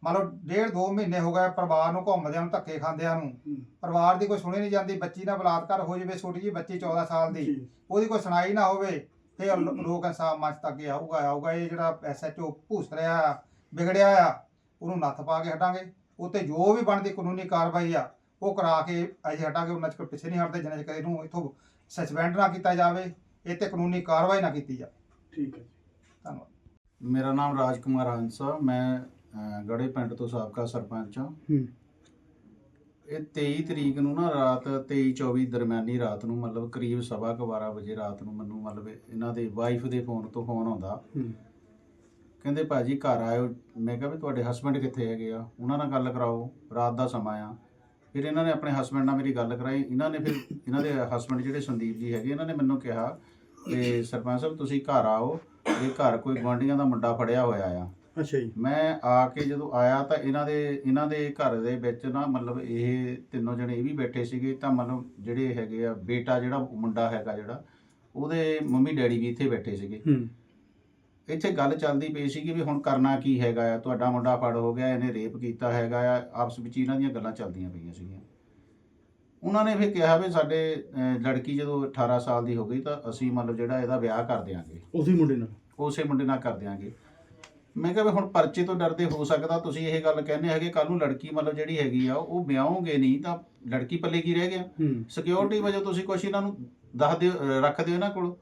ਮੰਨ ਲਓ ਡੇਢ ਦੋ ਮਹੀਨੇ ਹੋ ਗਏ ਪਰਿਵਾਰ ਨੂੰ ਘੁੰਮਦਿਆਂ ਨੂੰ ਧੱਕੇ ਖਾਂਦਿਆਂ ਨੂੰ। ਪਰਿਵਾਰ ਦੀ ਕੋਈ ਸੁਣੀ ਨਹੀਂ ਜਾਂਦੀ ਬੱਚੀ ਨਾਲ ਬਲਾਤਕਾਰ ਹੋ ਜਾਵੇ ਛੋਟੀ ਜੀ ਬੱਚੀ 14 ਸਾਲ ਦੀ ਉਹਦੀ ਕੋਈ ਸੁਣਾਈ ਨਾ ਹੋਵੇ ਤੇ ਲੋ- ਲੋਕ ਇਨਸਾਫ ਮੰਚ ਤੱਕ ਆਊਗਾ ਆਊਗਾ ਇਹ ਜਿਹੜਾ ਐਸਐਚਓ ਭੂਸ ਰਿਹਾ ਆ ਵਿਗੜਿਆ ਆ ਉਹਨੂੰ ਨੱਥ ਪਾ ਕੇ ਹਟਾਂਗੇ। ਉੱਤੇ ਜੋ ਵੀ ਬਣਦੀ ਕਾਨੂੰਨੀ ਕਾਰਵਾਈ ਆ ਉਹ ਕਰਾ ਕੇ ਅਸੀਂ ਹਟਾਂਗੇ ਉਹਨਾਂ ਚਿਰ ਪਿੱਛੇ ਨਹੀਂ ਹਟਦੇ ਜਿੰਨਾ ਚਿਰ ਇਹਨੂੰ ਇੱਥੋਂ ਸਸਪੈਂਡ ਨਾ ਕੀਤਾ ਜਾਵੇ ਇਹ ਤੇ ਕਾਨੂੰਨੀ ਕਾਰਵਾਈ ਨਾ ਕੀਤੀ ਜਾਵੇ। ਠੀਕ ਹੈ ਜੀ। ਧੰਨਵਾਦ। ਮੇਰਾ ਨਾਮ ਰਾਜ ਕੁਮਾਰ ਹੰਸਾ ਮੈਂ ਗੜੇ ਪਿੰਡ ਤੋਂ ਸਾਬਕਾ ਸਰਪੰਚ ਹਾਂ। ਹੂੰ। ਇਹ 23 ਤਰੀਕ ਨੂੰ ਨਾ ਰਾਤ 23 24 ਦਰਮਿਆਨੀ ਰਾਤ ਨੂੰ ਮਤਲਬ ਕਰੀਬ ਸਵਾ ਕੁ 12 ਵਜੇ ਰਾਤ ਨੂੰ ਮੈਨੂੰ ਮਤਲਬ ਇਹਨਾਂ ਦੇ ਵਾਈਫ ਦੇ ਫੋਨ ਤੋਂ ਫੋਨ ਆਉਂਦਾ। ਹੂੰ। ਕਹਿੰਦੇ ਭਾਜੀ ਘਰ ਆਇਓ। ਮੈਂ ਕਿਹਾ ਵੀ ਤੁਹਾਡੇ ਹਸਬੰਡ ਕਿੱਥੇ ਹੈਗੇ ਆ? ਉਹਨਾਂ ਨਾਲ ਗੱਲ ਕਰਾਓ ਰਾਤ ਦਾ ਸਮਾਂ ਆ। ਫਿਰ ਇਹਨਾਂ ਨੇ ਆਪਣੇ ਹਸਬੰਡ ਨਾਲ ਮੇਰੀ ਗੱਲ ਕਰਾਈ। ਇਹਨਾਂ ਨੇ ਫਿਰ ਇਹਨਾਂ ਦੇ ਹਸਬੰਡ ਜਿਹੜੇ ਸੰਦੀਪ ਜੀ ਹੈਗੇ ਇਹਨਾਂ ਨੇ ਮੈਨੂੰ ਕਿਹਾ ਕਿ ਸਰਪੰਚ ਸਾਹਿਬ ਤੁਸੀਂ ਘਰ ਆਓ। ਇਹ ਘਰ ਕੋਈ ਗੁਆਂਢੀਆਂ ਦਾ ਮੁੰਡਾ ਫੜਿਆ ਹੋਇਆ ਆ ਅੱਛਾ ਜੀ। ਮੈਂ ਆ ਕੇ ਜਦੋਂ ਆਇਆ ਤਾਂ ਇਹਨਾਂ ਦੇ ਇਹਨਾਂ ਦੇ ਘਰ ਦੇ ਵਿੱਚ ਨਾ ਮਤਲਬ ਇਹ ਤਿੰਨੋਂ ਜਣੇ ਇਹ ਵੀ ਬੈਠੇ ਸੀਗੇ ਤਾਂ ਮਤਲਬ ਜਿਹੜੇ ਹੈਗੇ ਆ ਬੇਟਾ ਜਿਹੜਾ ਮੁੰਡਾ ਹੈਗਾ ਜਿਹੜਾ ਉਹਦੇ ਮੰਮੀ ਡੈਡੀ ਵੀ ਇੱਥੇ ਬੈਠੇ ਸੀਗੇ। ਹੂੰ। ਇੱਥੇ ਗੱਲ ਚੱਲਦੀ ਪਈ ਸੀਗੀ ਵੀ ਹੁਣ ਕਰਨਾ ਕੀ ਹੈਗਾ ਆ ਤੁਹਾਡਾ ਮੁੰਡਾ ਫੜ ਹੋ ਗਿਆ ਇਹਨੇ ਰੇਪ ਕੀਤਾ ਹੈਗਾ ਆ ਆਪਸ ਵਿੱਚ ਇਹਨਾਂ ਦੀਆਂ ਗੱਲਾਂ ਚੱਲਦੀਆਂ ਪਈਆਂ ਸੀਗੀਆਂ। ਉਹਨਾਂ ਨੇ ਫਿਰ ਕਿਹਾ ਵੀ ਸਾਡੇ ਲੜਕੀ ਜਦੋਂ 18 ਸਾਲ ਦੀ ਹੋ ਗਈ ਤਾਂ ਅਸੀਂ ਮਤਲਬ ਜਿਹੜਾ ਇਹਦਾ ਵਿਆਹ ਕਰ ਦਿਆਂਗੇ। ਉਸੇ ਮੁੰਡੇ ਨਾਲ? ਉਸੇ ਮੁੰਡੇ ਨਾਲ ਕਰ ਦਿਆਂਗੇ। ਮੈਂ ਕਿਹਾ ਵੀ ਹੁਣ ਪਰਚੇ ਤੋਂ ਡਰਦੇ ਹੋ ਸਕਦਾ ਤੁਸੀਂ ਇਹ ਗੱਲ ਕਹਿੰਦੇ ਹੈਗੇ ਕੱਲ ਨੂੰ ਲੜਕੀ ਮਤਲਬ ਜਿਹੜੀ ਹੈਗੀ ਆ ਉਹ ਵਿਆਹੋਗੇ ਨਹੀਂ ਤਾਂ ਲੜਕੀ ਪੱਲੇ ਕੀ ਰਹਿ ਗਿਆ? ਸਿਕਿਉਰਿਟੀ ਵਜੋਂ ਤੁਸੀਂ ਕੁਛ ਇਹਨਾਂ ਨੂੰ ਦੱਸ ਦਿਓ ਰੱਖ ਦਿਓ ਇਹਨਾਂ ਕੋਲ।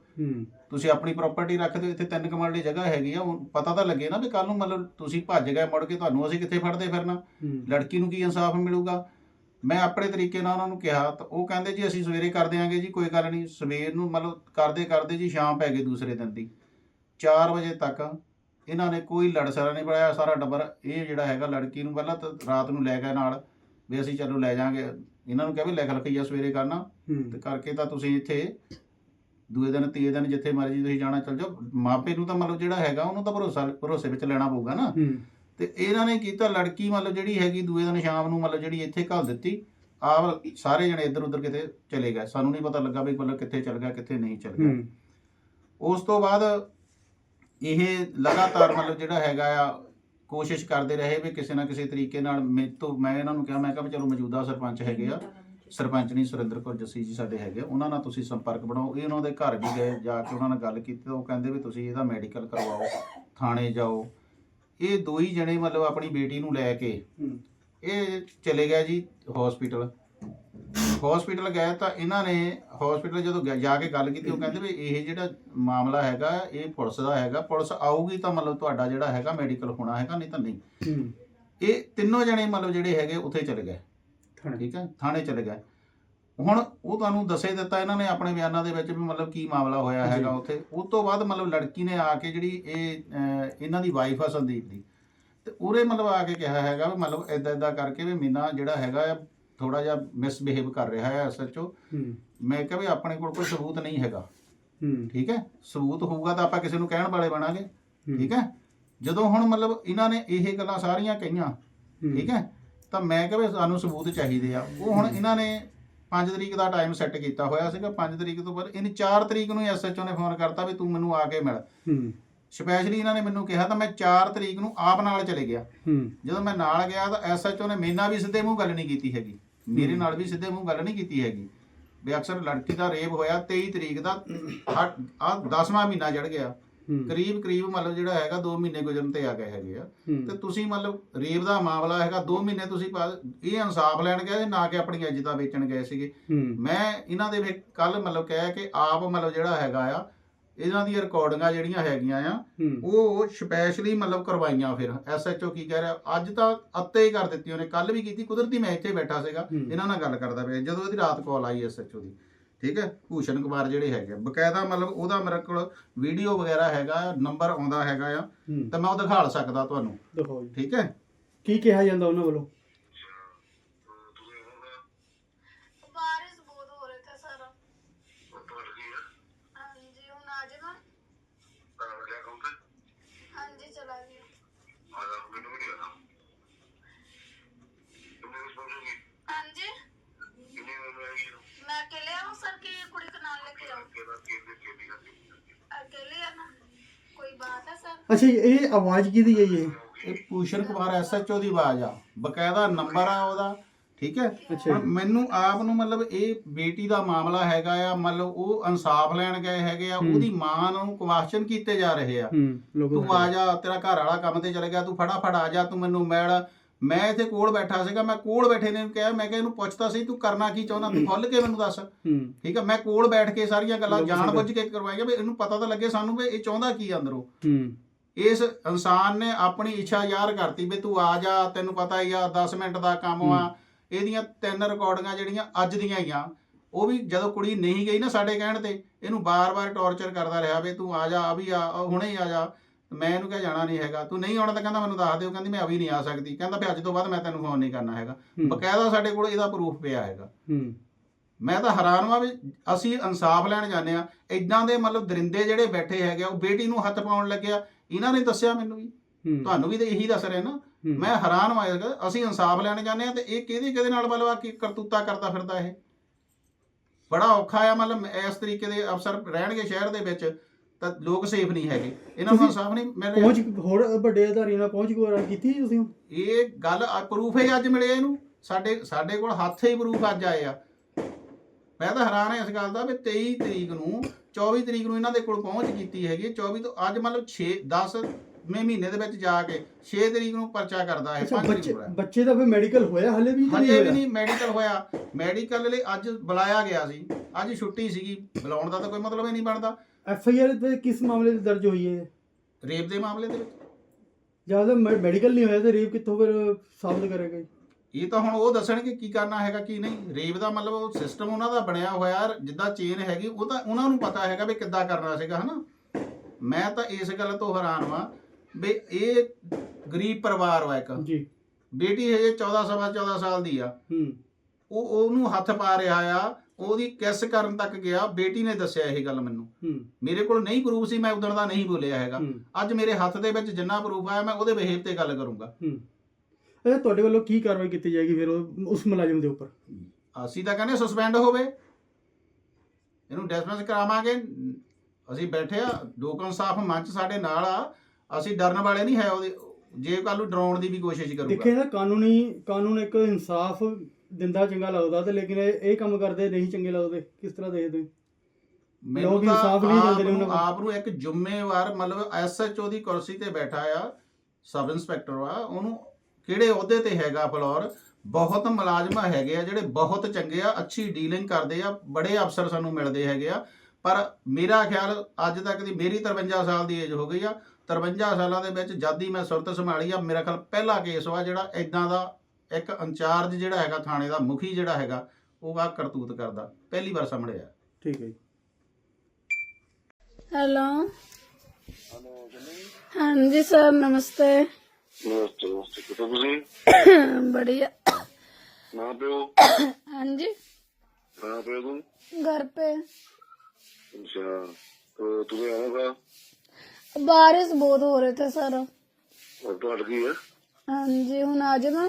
ਤੁਸੀਂ ਆਪਣੀ ਪ੍ਰਾਪਰਟੀ ਰੱਖ ਦਿਓ ਇੱਥੇ ਤਿੰਨ ਕਮਰਲੀ ਜਗ੍ਹਾ ਹੈਗੀ ਆ ਹੁਣ ਪਤਾ ਤਾਂ ਲੱਗੇ ਨਾ ਵੀ ਕੱਲ ਨੂੰ ਮਤਲਬ ਤੁਸੀਂ ਭੱਜ ਗਏ ਮੁੜ ਕੇ ਤੁਹਾਨੂੰ ਅਸੀਂ ਕਿੱਥੇ ਫੜਦੇ ਫਿਰਨਾ? ਲੜਕੀ ਨੂੰ ਕੀ ਇਨਸਾਫ ਮਿਲੂਗਾ? ਮੈਂ ਆਪਣੇ ਤਰੀਕੇ ਨਾਲ ਉਹਨਾਂ ਨੂੰ ਕਿਹਾ ਤਾਂ ਉਹ ਕਹਿੰਦੇ ਜੀ ਅਸੀਂ ਸਵੇਰੇ ਕਰ ਦਿਆਂਗੇ ਜੀ ਕੋਈ ਗੱਲ ਨਹੀਂ ਸਵੇਰ ਨੂੰ ਮਤਲਬ ਕਰਦੇ ਕਰਦੇ ਜੀ ਸ਼ਾਮ ਪੈ ਗਈ ਦੂਸਰੇ ਦਿਨ ਦੀ। 4 ਵਜੇ ਤੱਕ ਇਹਨਾਂ ਨੇ ਕੋਈ ਲੜਸਰਾ ਨਹੀਂ ਬਣਾਇਆ ਸਾਰਾ ਟੱਬਰ। ਇਹ ਜਿਹੜਾ ਹੈਗਾ ਲੜਕੀ ਨੂੰ ਪਹਿਲਾਂ ਤਾਂ ਰਾਤ ਨੂੰ ਲੈ ਗਏ ਨਾਲ ਵੀ ਅਸੀਂ ਚਲੋ ਲੈ ਜਾਾਂਗੇ। ਇਹਨਾਂ ਨੂੰ ਕਿਹਾ ਵੀ ਲਿਖ ਲਖਈਆ ਸਵੇਰੇ ਕਰਨਾ। ਤੇ ਕਰਕੇ ਤਾਂ ਤੁਸੀਂ ਇੱਥੇ ਦੂਏ ਦਿਨ ਤੀਏ ਦਿਨ ਜਿੱਥੇ ਮਰਜ਼ੀ ਤੁਸੀਂ ਜਾਣਾ ਚੱਲ ਜਾਓ। ਮਾਪੇ ਨੂੰ ਤਾਂ ਮਤਲਬ ਜਿਹੜਾ ਹੈਗਾ ਉਹਨੂੰ ਤਾਂ ਭਰੋਸਾ ਭਰੋਸੇ ਵਿੱਚ ਲੈਣਾ ਪਊਗਾ ਨਾ। ਤੇ ਇਹਨਾਂ ਨੇ ਕੀਤਾ ਲੜਕੀ ਮਤਲਬ ਜਿਹੜੀ ਹੈਗੀ ਦੂਏ ਦਿਨ ਸ਼ਾਮ ਨੂੰ ਮਤਲਬ ਜਿਹੜੀ ਇੱਥੇ ਘੱਲ ਦਿੱਤੀ। ਆਪ ਸਾਰੇ ਜਣੇ ਇੱਧਰ ਉੱਧਰ ਕਿਤੇ ਚਲੇ ਗਏ। ਸਾਨੂੰ ਨਹੀਂ ਪਤਾ ਲੱਗਾ ਵੀ ਮਤਲਬ ਕਿੱਥੇ ਚਲ ਗਿਆ ਕਿੱਥੇ ਨਹੀਂ ਚਲ ਗਿਆ। ਉਸ ਤੋਂ ਬਾਅਦ ਇਹ ਲਗਾਤਾਰ ਮਤਲਬ ਜਿਹੜਾ ਹੈਗਾ ਆ ਕੋਸ਼ਿਸ਼ ਕਰਦੇ ਰਹੇ ਵੀ ਕਿਸੇ ਨਾ ਕਿਸੇ ਤਰੀਕੇ ਨਾਲ ਮੇਰੇ ਤੋਂ ਮੈਂ ਇਹਨਾਂ ਨੂੰ ਕਿਹਾ ਮੈਂ ਕਿਹਾ ਵੀ ਚਲੋ ਮੌਜੂਦਾ ਸਰਪੰਚ ਹੈਗੇ ਆ। ਸਰਪੰਚ ਨਹੀਂ ਸੁਰਿੰਦਰ ਕੌਰ ਜੱਸੀ ਜੀ ਸਾਡੇ ਹੈਗੇ ਆ, ਉਹਨਾਂ ਨਾਲ ਤੁਸੀਂ ਸੰਪਰਕ ਬਣਾਓ। ਇਹ ਉਹਨਾਂ ਦੇ ਘਰ ਵੀ ਗਏ ਜਾ ਕੇ ਉਹਨਾਂ ਨਾਲ ਗੱਲ ਕੀਤੀ ਤਾਂ ਉਹ ਕਹਿੰਦੇ ਵੀ ਤੁਸੀਂ ਇਹਦਾ ਮੈਡੀਕਲ ਕਰਵਾਓ ਥਾਣੇ ਜਾਓ। ਇਹ ਦੋ ਹੀ ਜਣੇ ਮਤਲਬ ਆਪਣੀ ਬੇਟੀ ਨੂੰ ਲੈ ਕੇ ਇਹ ਚਲੇ ਗਿਆ ਜੀ ਹਸਪੀਟਲ ਹਸਪੀਟਲ ਗਏ ਤਾਂ ਇਹਨਾਂ ਨੇ ਹਸਪੀਟਲ ਜਦੋਂ ਗਿਆ- ਜਾ ਕੇ ਗੱਲ ਕੀਤੀ ਉਹ ਕਹਿੰਦੇ ਵੀ ਇਹ ਜਿਹੜਾ ਮਾਮਲਾ ਹੈਗਾ ਇਹ ਪੁਲਿਸ ਦਾ ਹੈਗਾ ਪੁਲਿਸ ਆਊਗੀ ਤਾਂ ਮਤਲਬ ਤੁਹਾਡਾ ਜਿਹੜਾ ਹੈਗਾ ਮੈਡੀਕਲ ਹੋਣਾ ਹੈਗਾ ਨਹੀਂ ਤਾਂ ਨਹੀਂ। ਹੂੰ। ਇਹ ਤਿੰਨੋਂ ਜਣੇ ਮਤਲਬ ਜਿਹੜੇ ਹੈਗੇ ਉੱਥੇ ਚਲੇ ਗਏ। ਥਾਣੇ। ਠੀਕ ਹੈ ਥਾਣੇ ਚਲੇ ਗਏ। ਹੁਣ ਉਹ ਤੁਹਾਨੂੰ ਦੱਸੇ ਦਿੱਤਾ ਇਹਨਾਂ ਨੇ ਆਪਣੇ ਬਿਆਨਾਂ ਦੇ ਵਿੱਚ ਵੀ ਮਤਲਬ ਕੀ ਮਾਮਲਾ ਹੋਇਆ ਹੈਗਾ। ਉੱਥੇ। ਉਸ ਤੋਂ ਬਾਅਦ ਮਤਲਬ ਲੜਕੀ ਨੇ ਆ ਕੇ ਜਿਹੜੀ ਇਹ ਅਹ, ਇਹਨਾਂ ਦੀ ਵਾਈਫ ਆ ਸੰਦੀਪ ਦੀ। ਤੇ ਉਹਨੇ ਮਤਲਬ ਆ ਕੇ ਕਿਹਾ ਹੈਗਾ ਵੀ ਮਤਲਬ ਇਦਾਂ ਇਦਾਂ ਕਰਕੇ ਵੀ ਮੀਨਾ ਜਿਹੜਾ ਹੈਗਾ ਆ ਥੋੜਾ ਜਿਹਾ ਮਿਸਬਿਹੇਵ ਕਰ ਰਿਹਾ ਹੈ ਹੂੰ। ਮੈਂ ਕਿਹਾ ਵੀ ਆਪਣੇ ਕੋਲ ਕੋਈ ਸਬੂਤ ਨਹੀਂ ਹੈਗਾ। ਠੀਕ ਹੈ? ਸਬੂਤ ਹੋਊਗਾ ਤਾਂ ਆਪਾਂ ਕਿਸੇ ਨੂੰ ਕਹਿਣ ਵਾਲੇ ਬਣਾਂਗੇ। ਠੀਕ ਹੈ? ਜਦੋਂ ਹੁਣ ਮਤਲਬ ਇਹਨਾਂ ਨੇ ਇਹ ਗੱਲਾਂ ਸਾਰੀਆਂ ਕਹੀਆਂ। ਠੀਕ ਹੈ? ਤਾਂ ਮੈਂ ਕਿਹਾ ਵੀ ਸਾਨੂੰ ਸਬੂਤ ਚਾਹੀਦੇ ਆ। ਉਹ ਹੁਣ ਇਹਨਾਂ ਨੇ 5 ਤਰੀਕ ਦਾ ਟਾਈਮ ਸੈੱਟ ਕੀਤਾ ਹੋਇਆ ਸੀਗਾ। 5 ਤਰੀਕ ਤੋਂ ਬਾਅਦ ਇਹਨੇ 4 ਤਰੀਕ ਨੂੰ ਐਸਐਚਓ ਨੇ ਫੋਨ ਕਰਤਾ ਵੀ ਤੂੰ ਮੈਨੂੰ ਆ ਕੇ ਮਿਲ। ਸਪੈਸ਼ਲੀ ਇਹਨਾਂ ਨੇ ਮੈਨੂੰ ਕਿਹਾ ਤਾਂ ਮੈਂ 4 ਤਰੀਕ ਨੂੰ ਆਪ ਨਾਲ ਚਲੇ ਗਿਆ। ਜਦੋਂ ਮੈਂ ਨਾਲ ਗਿਆ ਤਾਂ ਐਸਐਚਓ ਨੇ ਮੇਰੇ ਨਾਲ ਵੀ ਸਿੱਧੇ ਮੂੰਹ ਗੱਲ ਨਹੀਂ ਕੀਤੀ ਹੈਗੀ। ਮੇਰੇ ਨਾਲ ਵੀ ਸਿੱਧੇ ਮੂੰਹ ਗੱਲ ਨਹੀਂ ਕੀਤੀ ਹੈਗੀ। ਵੀ ਅਕਸਰ ਲੜਕੀ ਦਾ ਰੇਪ ਹੋਇਆ 23 ਤਰੀਕ ਦਾ ਆ 10ਵਾਂ ਮਹੀਨਾ ਚੜ ਗਿਆ। ਕਰੀਬ ਕਰੀਬ ਮਤਲਬ ਜਿਹੜਾ ਹੈਗਾ 2 ਮਹੀਨੇ ਗੁਜ਼ਰਨ ਤੇ ਆ ਗਏ ਹੈਗੇ ਆ। ਤੇ ਤੁਸੀਂ ਮਤਲਬ ਰੇਪ ਦਾ ਮਾਮਲਾ ਹੈਗਾ 2 ਮਹੀਨੇ ਤੁਸੀਂ ਇਹ ਇਨਸਾਫ ਲੈਣ ਗਏ ਸੀ, ਨਾ ਕਿ ਆਪਣੀ ਇੱਜ਼ਤਾਂ ਵੇਚਣ ਗਏ ਸੀਗੇ। ਮੈਂ ਇਹਨਾਂ ਦੇ ਵਿੱਚ ਕੱਲ ਮਤਲਬ ਕਹਿਆ ਕਿ ਆਪ ਮਤਲਬ ਜਿਹੜਾ ਹੈਗਾ ਆ ਇਹਨਾਂ ਦੀਆਂ ਰਿਕਾਰਡਿੰਗਾਂ ਜਿਹੜੀਆਂ ਹੈਗੀਆਂ ਆ ਉਹ ਸਪੈਸ਼ਲੀ ਮਤਲਬ ਕਰਵਾਈਆਂ ਫਿਰ। ਐਸਐਚਓ ਕੀ ਕਹਿ ਰਿਹਾ? ਅੱਜ ਤਾਂ ਅੱਤੇ ਹੀ ਕਰ ਦਿੱਤੀ ਉਹਨੇ ਕੱਲ ਵੀ ਕੀਤੀ ਕੁਦਰਤੀ ਮੈਂ ਇੱਥੇ ਬੈਠਾ ਸੀਗਾ। ਇਹਨਾਂ ਨਾਲ ਗੱਲ ਕਰਦਾ ਪਿਆ। ਜਦੋਂ ਇਹਦੀ ਰਾਤ ਕਾਲ ਆਈ ਐਸਐਚਓ ਦੀ ਠੀਕ ਹੈ? ਭੂਸ਼ਣ ਕੁਮਾਰ ਜਿਹੜੇ ਹੈਗੇ। ਬਕਾਇਦਾ ਮਤਲਬ ਉਹਦਾ ਮੇਰੇ ਕੋਲ ਵੀਡੀਓ ਵਗੈਰਾ ਹੈਗਾ ਨੰਬਰ ਆਉਂਦਾ ਹੈਗਾ ਆ ਤਾਂ ਮੈਂ ਉਹ ਦਿਖਾ ਸਕਦਾ ਤੁਹਾਨੂੰ। ਦਿਖਾਓ ਜੀ। ਠੀਕ ਹੈ? ਕੀ ਕਿਹਾ ਜਾਂਦਾ ਉਹਨਾਂ ਵੱਲੋਂ? अकेले आना कोई बात है सर ਅੱਛਾ ਜੀ, ਇਹ ਆਵਾਜ਼ ਕਿਹਦੀ ਹੈ ਇਹ ਇਹ ਭੂਸ਼ਣ ਕੁਮਾਰ ਐਸਐਚਓ ਦੀ ਆਵਾਜ਼ ਆ ਬਕਾਇਦਾ ਨੰਬਰ ਆ ਉਹਦਾ ਠੀਕ ਹੈ ਅੱਛਾ ਹੁਣ ਮੈਨੂੰ ਆਪ ਨੂੰ ਮਤਲਬ ਇਹ ਬੇਟੀ ਦਾ ਮਾਮਲਾ ਹੈਗਾ ਆ ਮਤਲਬ ਉਹ ਇਨਸਾਫ ਲੈਣ ਗਏ ਹੈਗੇ ਆ ਹੂੰ। ਉਹਦੀ ਮਾਂ ਨੂੰ ਕੁਐਸਚਨ ਕੀਤੇ ਜਾ ਰਹੇ ਆ ਹੂੰ ਲੋਕੋ ਤੂੰ ਆ ਜਾ ਤੇਰਾ ਘਰ ਵਾਲਾ ਕੰਮ ਤੇ ਚਲੇ ਗਿਆ ਤੂੰ ਫਟਾਫਟ ਆ ਜਾ ਤੂੰ ਮੈਨੂੰ ਮਿਲ ਮੈਂ ਇੱਥੇ ਕੋਲ ਬੈਠਾ ਸੀਗਾ ਮੈਂ ਕੋਲ ਬੈਠੇ ਨੇ ਕਿਹਾ ਮੈਂ ਕਿਹਾ ਇਹਨੂੰ ਪੁੱਛਦਾ ਸੀ ਤੂੰ ਕਰਨਾ ਕੀ ਚਾਹੁੰਦਾ? ਤੂੰ ਖੁੱਲ ਕੇ ਮੈਨੂੰ ਦੱਸ। ਠੀਕ ਹੈ ਮੈਂ ਕੋਲ ਬੈਠ ਕੇ ਸਾਰੀਆਂ ਗੱਲਾਂ ਜਾਣ ਬੁੱਝ ਕੇ ਕਰਵਾਈਆਂ ਵੀ ਇਹਨੂੰ ਪਤਾ ਤਾਂ ਲੱਗੇ ਸਾਨੂੰ ਵੀ ਇਹ ਚਾਹੁੰਦਾ ਕੀ ਆ ਅੰਦਰੋਂ। ਇਸ ਇਨਸਾਨ ਨੇ ਆਪਣੀ ਇੱਛਾ ਜ਼ਾਹਰ ਕਰਤੀ ਵੀ ਤੂੰ ਆ ਜਾ ਤੈਨੂੰ ਪਤਾ ਹੀ ਆ 10 ਮਿੰਟ ਦਾ ਕੰਮ ਆ। ਇਹਦੀਆਂ ਤਿੰਨ ਰਿਕਾਰਡਿੰਗਾਂ ਜਿਹੜੀਆਂ ਅੱਜ ਦੀਆਂ ਹੀ ਆ ਉਹ ਵੀ ਜਦੋਂ ਕੁੜੀ ਨਹੀਂ ਗਈ ਨਾ ਸਾਡੇ ਕਹਿਣ ਤੇ ਇਹਨੂੰ ਬਾਰ-ਬਾਰ ਟੌਰਚਰ ਕਰਦਾ ਰਿਹਾ ਵੀ ਤੂੰ ਆ ਜਾ ਆ ਵੀ ਆ ਆ, ਹੁਣੇ ਹੀ ਆ ਜਾ। ਮੈਂ ਇਹਨੂੰ ਕਿਹਾ ਜਾਣਾ ਨਹੀਂ ਹੈਗਾ। ਤੂੰ ਨਹੀਂ ਆਉਣਾ ਤਾਂ ਕਹਿੰਦਾ ਮੈਨੂੰ ਦੱਸ ਦਿਓ ਕਹਿੰਦੀ ਮੈਂ ਅਭੀ ਨਹੀਂ ਆ ਸਕਦੀ। ਕਹਿੰਦਾ ਵੀ ਅੱਜ ਤੋਂ ਬਾਅਦ ਮੈਂ ਤੈਨੂੰ ਫੋਨ ਨਹੀਂ ਕਰਨਾ ਹੈਗਾ। ਹੂੰ। ਬਕਾਇਦਾ ਸਾਡੇ ਕੋਲ ਇਹਦਾ ਪ੍ਰੂਫ ਪਿਆ ਹੈਗਾ। ਹੂੰ। ਮੈਂ ਤਾਂ ਹੈਰਾਨ ਵਾਂ ਵੀ ਅਸੀਂ ਇਨਸਾਫ ਲੈਣ ਜਾਂਦੇ ਆ ਇਦਾਂ ਦੇ ਮਤਲਬ ਦਰਿੰਦੇ ਜਿਹੜੇ ਬੈਠੇ ਹੈਗੇ ਉਹ ਬੇਟੀ ਨੂੰ ਹੱਥ ਪਾਉਣ ਲੱਗਿਆ ਇਹਨਾਂ ਨੇ ਦੱਸਿਆ ਮੈਨੂੰ ਵੀ। ਹੂੰ। ਤੁਹਾਨੂੰ ਵੀ ਤਾਂ ਇਹੀ ਦੱਸ ਰਹੇ ਨਾ। ਹੂੰ। ਮੈਂ ਹੈਰਾਨ ਗੱਲ- ਅਸੀਂ ਇਨਸਾਫ ਲੈਣ ਜਾਂਦੇ ਆ ਤੇ ਇਹ ਕਿਹਦੀ ਕਿਹਦੇ ਨਾਲ ਬਲਵਾ ਕੀ ਕਰਤੂਤਾ ਕਰਦਾ ਫਿਰਦਾ ਇਹ? ਬੜਾ ਔਖਾ ਆ ਮਤਲਬ ਇਸ ਤਰੀਕੇ ਦੇ ਅਫਸਰ ਰਹਿਣਗੇ ਸ਼ਹਿਰ ਦੇ ਵਿੱਚ। ਤਾਂ ਲੋਕ ਸੇਫ ਨਹੀਂ ਹੈਗੇ। ਇਹਨਾਂ ਨੂੰ ਇਨਸਾਫ ਨਹੀਂ ਮਿਲ ਰਿਹਾ। ਪਹੁੰਚ ਹੋਰ ਵੱਡੇ ਅਧਾਰੀ ਨਾਲ ਪਹੁੰਚ ਕੋ ਕੀਤੀ ਜੀ ਤੁਸੀਂ? ਇਹ ਗੱਲ ਪ੍ਰੂਫ ਹੈ ਅੱਜ ਮਿਲਿਆ ਇਹਨੂੰ। ਸਾਡੇ ਸਾਡੇ ਕੋਲ ਹੱਥ ਹੀ ਪ੍ਰੂਫ ਅੱਜ ਆਏ ਆ। ਮੈਂ ਤਾਂ ਹੈਰਾਨ ਹਾਂ ਇਸ ਗੱਲ ਦਾ ਵੀ 23 ਤਰੀਕ ਨੂੰ 24 ਤਰੀਕ ਨੂੰ ਇਹਨਾਂ ਦੇ ਕੋਲ ਪਹੁੰਚ ਕੀਤੀ ਹੈਗੀ ਹੈ। 24 ਤੋਂ ਅੱਜ ਮਤਲਬ 6 10 ਵੇਂ ਮਹੀਨੇ ਦੇ ਵਿੱਚ ਜਾ ਕੇ 6 ਤਰੀਕ ਨੂੰ ਪਰਚਾ ਕਰਦਾ ਹੈ ਅੱਛਾ 5 ਤਰੀਕ ਬੱਚੇ ਨੂੰ ਹੋਇਆ। ਬੱਚੇ ਦਾ ਫਿਰ ਮੈਡੀਕਲ ਹੋਇਆ ਹਲੇ ਵੀ ਹਜੇ ਵੀ? ਨਹੀਂ ਮੈਡੀਕਲ ਹੋਇਆ। ਮੈਡੀਕਲ ਲਈ ਅੱਜ ਬੁਲਾਇਆ ਗਿਆ ਸੀ। ਅੱਜ ਛੁੱਟੀ ਸੀਗੀ। ਬੁਲਾਉਣ ਦਾ ਤਾਂ ਕੋਈ ਮਤਲਬ ਹੀ ਨਹੀਂ ਬਣਦਾ। ਐਫ ਆਈ ਆਰ ਕਿਸ ਮਾਮਲੇ ਤੇ ਦਰਜ ਹੋਈ ਹੈ? ਰੇਪ ਦੇ ਮਾਮਲੇ ਦੇ ਵਿੱਚ? ਜ਼ਿਆਦਾ ਮੈਡੀਕਲ ਨਹੀਂ ਹੋਇਆ ਤੇ ਰੇਪ ਕਿੱਥੋਂ ਫਿਰ ਸਾਬਤ ਕਰੇਗਾ? ਇਹ ਤਾਂ ਹੁਣ ਉਹ ਦੱਸਣਗੇ ਕੀ ਕਰਨਾ ਹੈਗਾ ਕੀ ਨਹੀਂ। ਰੇਪ ਦਾ ਮਤਲਬ ਉਹ ਸਿਸਟਮ ਉਹਨਾਂ ਦਾ ਬਣਿਆ ਹੋਇਆ ਜਿੱਦਾਂ ਚੇਨ ਹੈਗੀ ਉਹ ਤਾਂ ਉਹਨਾਂ ਨੂੰ ਪਤਾ ਹੈਗਾ ਵੀ ਕਿੱਦਾਂ ਕਰਨਾ ਸੀਗਾ ਹਨਾ? ਮੈਂ ਤਾਂ ਇਸ ਗੱਲ ਤੋਂ ਹੈਰਾਨ ਵਾਂ ਵੀ ਇਹ ਗਰੀਬ ਪਰਿਵਾਰ ਵਾ ਇੱਕ। ਜੀ। ਬੇਟੀ ਹਜੇ 14 ਸਵਾ 14 ਸਾਲ ਦੀ ਆ। ਹੂੰ। ਉਹ ਉਹਨੂੰ ਹੱਥ ਪਾ ਰਿਹਾ ਆ ਉਹਦੀ ਕਿਸ ਕਰਨ ਤੱਕ ਗਿਆ ਬੇਟੀ ਨੇ ਦੱਸਿਆ ਇਹ ਗੱਲ ਮੈਨੂੰ। ਮੇਰੇ ਕੋਲ ਨਹੀਂ ਪ੍ਰੂਫ ਸੀ ਮੈਂ ਉਦੋਂ ਦਾ ਨਹੀਂ ਬੋਲਿਆ ਹੈਗਾ। ਅੱਜ ਮੇਰੇ ਹੱਥ ਦੇ ਵਿੱਚ ਜਿੰਨਾ ਪ੍ਰੂਫ ਆਇਆ ਮੈਂ ਉਹਦੇ ਬਿਹੇਵ ਤੇ ਗੱਲ ਕਰੂੰਗਾ। ਅੱਛਾ ਤੁਹਾਡੇ ਵੱਲੋਂ ਕੀ ਕਾਰਵਾਈ ਕੀਤੀ ਜਾਏਗੀ ਫਿਰ ਉਸ ਮੁਲਾਜ਼ਮ ਦੇ ਉੱਪਰ? ਅਸੀਂ ਤਾਂ ਕਹਿੰਦੇ ਸਸਪੈਂਡ ਹੋਵੇ। ਇਹਨੂੰ ਡਿਸਮਿਸ ਕਰਾਵਾਂਗੇ। ਅਸੀਂ ਬੈਠੇ ਆ ਲੋਕ ਇਨਸਾਫ ਮੰਚ ਸਾਡੇ ਨਾਲ ਆ। ਅਸੀਂ ਡਰਨ ਵਾਲੇ ਨਹੀਂ ਹੈ ਉਹਦੇ। ਜੇ ਕੱਲ ਨੂੰ ਡਰਾਉਣ ਦੀ ਵੀ ਕੋਸ਼ਿਸ਼ ਦੇਖੇ ਕਰੂਗਾ ਨਾ ਕਾਨੂੰਨੀ ਕਾਨੂੰਨ ਇੱਕ ਇਨਸਾਫ ਦਿੰਦਾ ਚੰਗਾ ਲੱਗਦਾ ਤੇ ਲੇਕਿਨ ਇਹ ਇਹ ਕੰਮ ਕਰਦੇ ਨਹੀਂ ਚੰਗੇ ਲੱਗਦੇ ਕਿਸ ਤਰ੍ਹਾਂ ਦੇਖਦੇ ਹੋ? ਮੈਨੂੰ ਲੋਕ ਤਾਂ ਇਨਸਾਫ ਨਹੀਂ ਆਪ ਦਿੰਦੇ ਨੇ ਨੂੰ- ਉਹਨਾਂ ਨੂੰ। ਆਪ ਨੂੰ ਇੱਕ ਜ਼ਿੰਮੇਵਾਰ ਮਤਲਬ ਐਸਐਚਓ ਦੀ ਕੁਰਸੀ ਤੇ ਬੈਠਾ ਆ ਸਬ ਇੰਸਪੈਕਟਰ ਆ ਉਹਨੂੰ ਕਿਹੜੇ ਅਹੁਦੇ ਤੇ ਹੈਗਾ ਫਲੋਰ ਬਹੁਤ ਮੁਲਾਜ਼ਮ ਹੈਗੇ ਆ ਜਿਹੜੇ ਬਹੁਤ ਚੰਗੇ ਆ ਅੱਛੀ ਡੀਲਿੰਗ ਕਰਦੇ ਆ ਬੜੇ ਅਫਸਰ ਸਾਨੂੰ ਮਿਲਦੇ ਹੈਗੇ ਆ ਪਰ ਮੇਰਾ ਖਿਆਲ ਅੱਜ ਤੱਕ ਦੀ ਮੇਰੀ 53 ਸਾਲ ਦੀ ਏਜ ਹੋ ਗਈ ਆ 53 ਸਾਲਾਂ ਦੇ ਵਿੱਚ ਜਦ ਹੀ ਮੈਂ ਸੁਰਤ ਸੰਭਾਲੀ ਆ ਮੇਰਾ ਖਿਆਲ ਪਹਿਲਾ ਕੇਸ ਵਾ ਜਿਹੜਾ ਇਦਾਂ ਦਾ ਇੱਕ ਇੰਚਾਰਜ ਜਿਹੜਾ ਹੈਗਾ ਥਾਣੇ ਦਾ ਮੁਖੀ ਜਿਹੜਾ ਹੈਗਾ ਉਹ ਆ ਕਰਤੂਤ ਕਰਦਾ ਪਹਿਲੀ ਵਾਰ ਸਾਹਮਣੇ ਆ ਠੀਕ ਹੈ ਜੀ हेलो हाँ जी सर नमस्ते ਨਮਸਤੇ ਨਮਸਤੇ ਕਿੱਥੇ ਤੁਸੀਂ बढ़िया ਨਾ ਪਿਓ हाँ जी ਨਾ ਪਿਓ ਤੂੰ घर पे ਅੱਛਾ तो तुम्हें आऊंगा बारिश बहुत हो रहे थे सर और तो अटकी है हाँ जी हूँ आज ना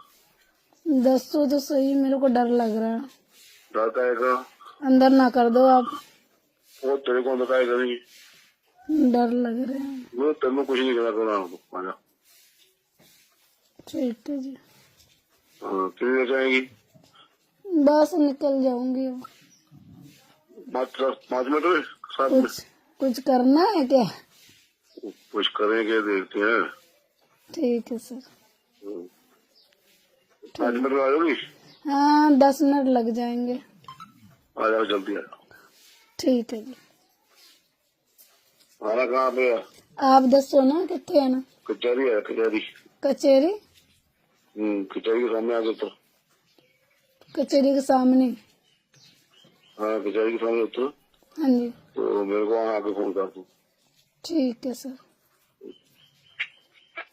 दसो तो सही मेरे को डर लग रहा है। का अंदर ना कर दो आप। वो तेरे को बताएगा नहीं। डर लग रहा है। मैं तेरे कुछ नहीं करना करना ठीक है जी। हाँ, देर से बस निकल जाऊँगी पाँच मिनट सात मिनट? कुछ कुछ करना है क्या? कुछ करेंगे देखते हैं। ठीक है सर। पाँच मिनट में आ जाओगी हाँ दस मिनट लग जाएँगे। आ जाओ जल्दी आ जाओ। ठीक है जी। हमारा कहाँ पे है? आप दसो ना कितने है ना? कचहरी है कचहरी। कचेरी हम्म कचहरी के सामने आगे तो। कचेरी के सामने। हाँ कचहरी के सामने उतर। हाँ जी। तो मेरे को वहाँ आके फ़ोन कर दो। ठीक है सर।